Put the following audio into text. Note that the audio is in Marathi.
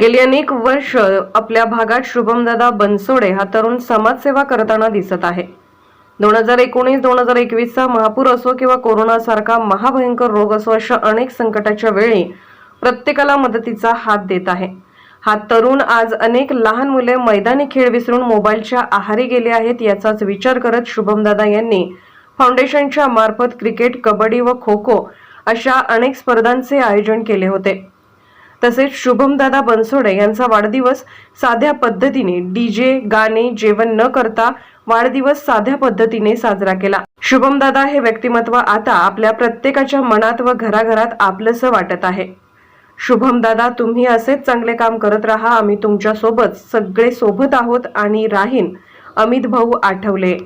गेली अनेक वर्ष आपल्या भागात शुभमदादा बनसोडे हा तरुण समाजसेवा करताना दिसत आहे. दोन हजार एकोणीस दोन हजार एकवीसचा महापूर असो किंवा कोरोनासारखा महाभयंकर रोग असो अशा अनेक संकटाच्या वेळी प्रत्येकाला मदतीचा हात देत आहे. हा तरुण आज अनेक लहान मुले मैदानी खेळ विसरून मोबाईलच्या आहारी गेले आहेत याचाच विचार करत शुभमदादा यांनी फाउंडेशनच्या मार्फत क्रिकेट कबड्डी व खो खो अशा अनेक स्पर्धांचे आयोजन केले होते. तसेच शुभमदादा बनसोडे यांचा वाढदिवस साध्या पद्धतीने डीजे गाणे जेवण न करता वाढदिवस साध्या पद्धतीने साजरा केला. शुभमदादा हे व्यक्तिमत्व आता आपल्या प्रत्येकाच्या मनात व घराघरात आपलंसं वाटत आहे. शुभमदादा तुम्ही असेच चांगले काम करत राहा. आम्ही तुमच्यासोबत सगळे सोबत आहोत आणि राहीन अमित भाऊ आठवले.